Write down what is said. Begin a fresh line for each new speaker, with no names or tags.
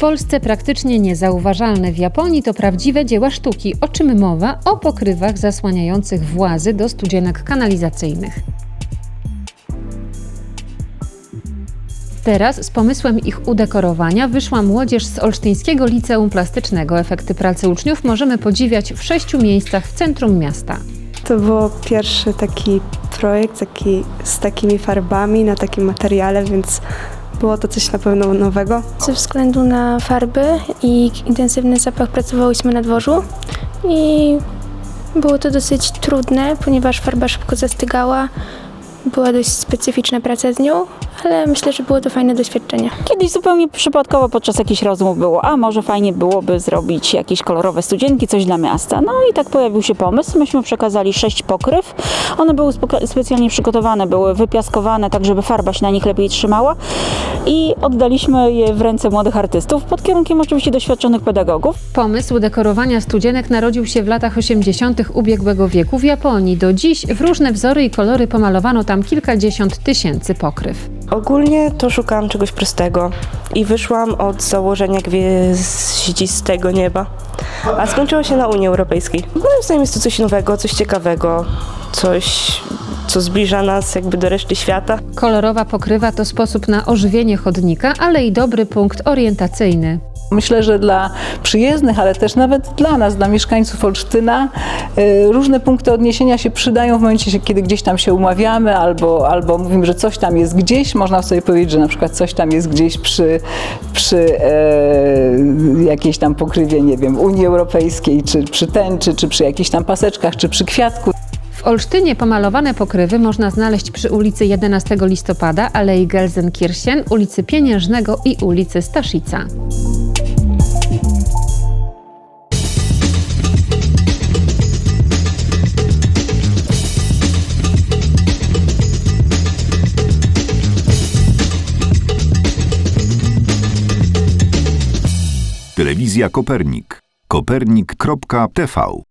Polsce praktycznie niezauważalne w Japonii to prawdziwe dzieła sztuki, o czym mowa o pokrywach zasłaniających włazy do studzienek kanalizacyjnych. Teraz z pomysłem ich udekorowania wyszła młodzież z Olsztyńskiego Liceum Plastycznego. Efekty pracy uczniów możemy podziwiać w sześciu miejscach w centrum miasta.
To był pierwszy taki projekt taki, z takimi farbami na takim materiale, więc było to coś na pewno nowego.
Ze względu na farby i intensywny zapach pracowałyśmy na dworzu i było to dosyć trudne, ponieważ farba szybko zastygała. Była dość specyficzna praca z nią, ale myślę, że było to fajne doświadczenie.
Kiedyś zupełnie przypadkowo podczas jakichś rozmów było, a może fajnie byłoby zrobić jakieś kolorowe studzienki, coś dla miasta. No i tak pojawił się pomysł. Myśmy przekazali sześć pokryw. One były specjalnie przygotowane, były wypiaskowane, tak żeby farba się na nich lepiej trzymała. I oddaliśmy je w ręce młodych artystów, pod kierunkiem oczywiście doświadczonych pedagogów.
Pomysł dekorowania studzienek narodził się w latach 80. ubiegłego wieku w Japonii. Do dziś w różne wzory i kolory pomalowano tam kilkadziesiąt tysięcy pokryw.
Ogólnie to szukałam czegoś prostego i wyszłam od założenia gwieździstego nieba, a skończyło się na Unii Europejskiej. Moim zdaniem jest to coś nowego, coś ciekawego, coś, co zbliża nas jakby do reszty świata.
Kolorowa pokrywa to sposób na ożywienie chodnika, ale i dobry punkt orientacyjny.
Myślę, że dla przyjezdnych, ale też nawet dla nas, dla mieszkańców Olsztyna, y, różne punkty odniesienia się przydają w momencie, kiedy gdzieś tam się umawiamy albo, albo mówimy, że coś tam jest gdzieś. Można sobie powiedzieć, że na przykład coś tam jest gdzieś przy, przy e, jakiejś tam pokrywie, nie wiem, Unii Europejskiej, czy przy tęczy, czy przy jakichś tam paseczkach, czy przy kwiatku.
W Olsztynie pomalowane pokrywy można znaleźć przy ulicy 11 listopada, Alei Gelsenkirchen, ulicy Pieniężnego i ulicy Staszica.
Telewizja Kopernik. Kopernik.tv